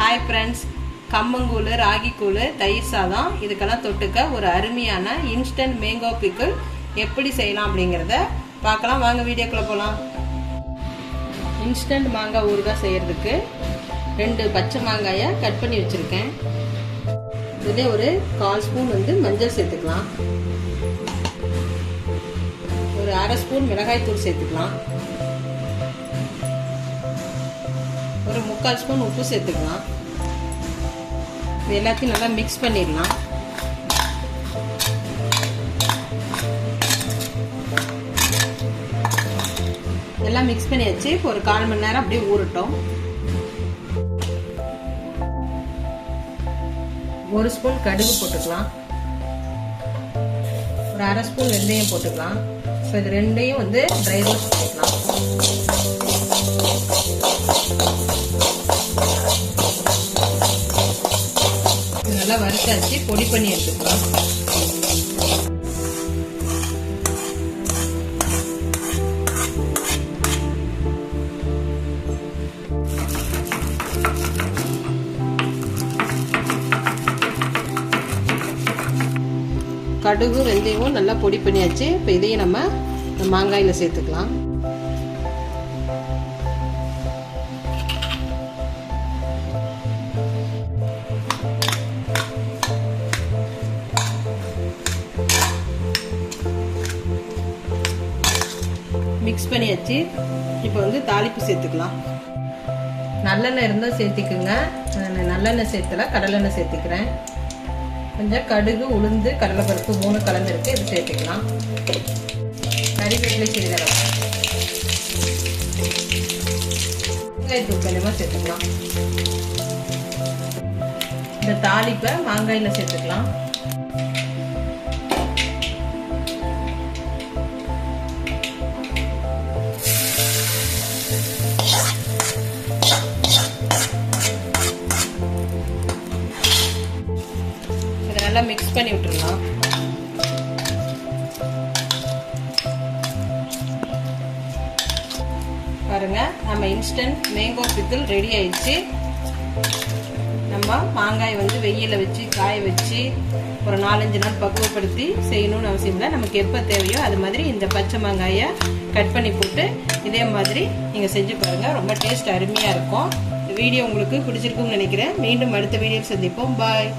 Hi friends கம்மங்கூழ் ராகிக்கூழ் தயிர் சாதம். இதுக்கெல்லாம் தொட்டுக்க ஒரு அருமையான இன்ஸ்டன்ட் மேங்கோ பிக்கிள் எப்படி செய்யலாம் அப்படிங்கிறத பார்க்கலாம். வாங்க வீடியோக்குள்ளே போகலாம் இன்ஸ்டன்ட் மாங்காய் ஊறுகாய் செய்கிறதுக்கு ரெண்டு பச்சை மாங்காயை கட் பண்ணி வச்சுருக்கேன். இதிலே ஒரு கால் ஸ்பூன் வந்து மஞ்சள் சேர்த்துக்கலாம். ஒரு அரை ஸ்பூன் மிளகாய் தூள் சேர்த்துக்கலாம். ஒரு முக்கால் ஸ்பூன் உப்பு சேர்த்துக்கலாம். இது எல்லாத்தையும் நல்லா மிக்ஸ் பண்ணிடலாம். எல்லாம் மிக்ஸ் பண்ணியாச்சு. இப்போ ஒரு கால் மணி நேரம் அப்படியே ஊறட்டும். ஒரு ஸ்பூன் கடுகு போட்டுக்கலாம். ஒரு அரை ஸ்பூன் வெந்தயம் போட்டுக்கலாம். ஸோ இது ரெண்டையும் வந்து ட்ரை ரோஸ்ட் பண்ணிக்கலாம். நல்லா வறுத்தாச்சு. பொடி பண்ணி எடுத்துக்கலாம். கடுகு வெந்தயமும் நல்லா பொடி பண்ணியாச்சு. இப்போ இதையும் நம்ம மாங்காயில் சேர்த்துக்கலாம். மிக்ஸ் பண்ணியாச்சு இப்போ வந்து தாளிப்பு சேர்த்துக்கலாம். நல்லெண்ணெய் இருந்தால் சேர்த்திக்குங்க. நான் நல்லெண்ணெய் சேர்த்தல கடலெண்ணெய் சேர்த்துக்கிறேன். கொஞ்சம் கடுகு உளுந்து கடலைப்பருப்பு மூணு கலந்துருக்கு இது சேர்த்துக்கலாம். கறிவேப்பிலை சிறிதளவு. வெங்காயத்தூள் கொஞ்சமாக சேர்த்துக்கலாம். இந்த தாளிப்பை மாங்காயில் சேர்த்துக்கலாம். நல்லா மிக்ஸ் பண்ணி விட்டுருலாம் பாருங்க நம்ம இன்ஸ்டன்ட் மேங்கோ பிக்கிள் ரெடி ஆயிடுச்சு. நம்ம மாங்காய் வந்து வெயில வச்சு காய வச்சு ஒரு நாலஞ்சு நாள் பக்குவப்படுத்தி செய்யணும்னு அவசியம் இல்லை. நமக்கு எப்போ தேவையோ அது மாதிரி இந்த பச்சை மாங்காயை கட் பண்ணி போட்டு இதே மாதிரி நீங்கள் செஞ்சு பாருங்கள் ரொம்ப டேஸ்ட் அருமையாக இருக்கும். வீடியோ உங்களுக்கு பிடிச்சிருக்கும்னு நினைக்கிறேன். மீண்டும் அடுத்த வீடியோ சந்திப்போம். பாய்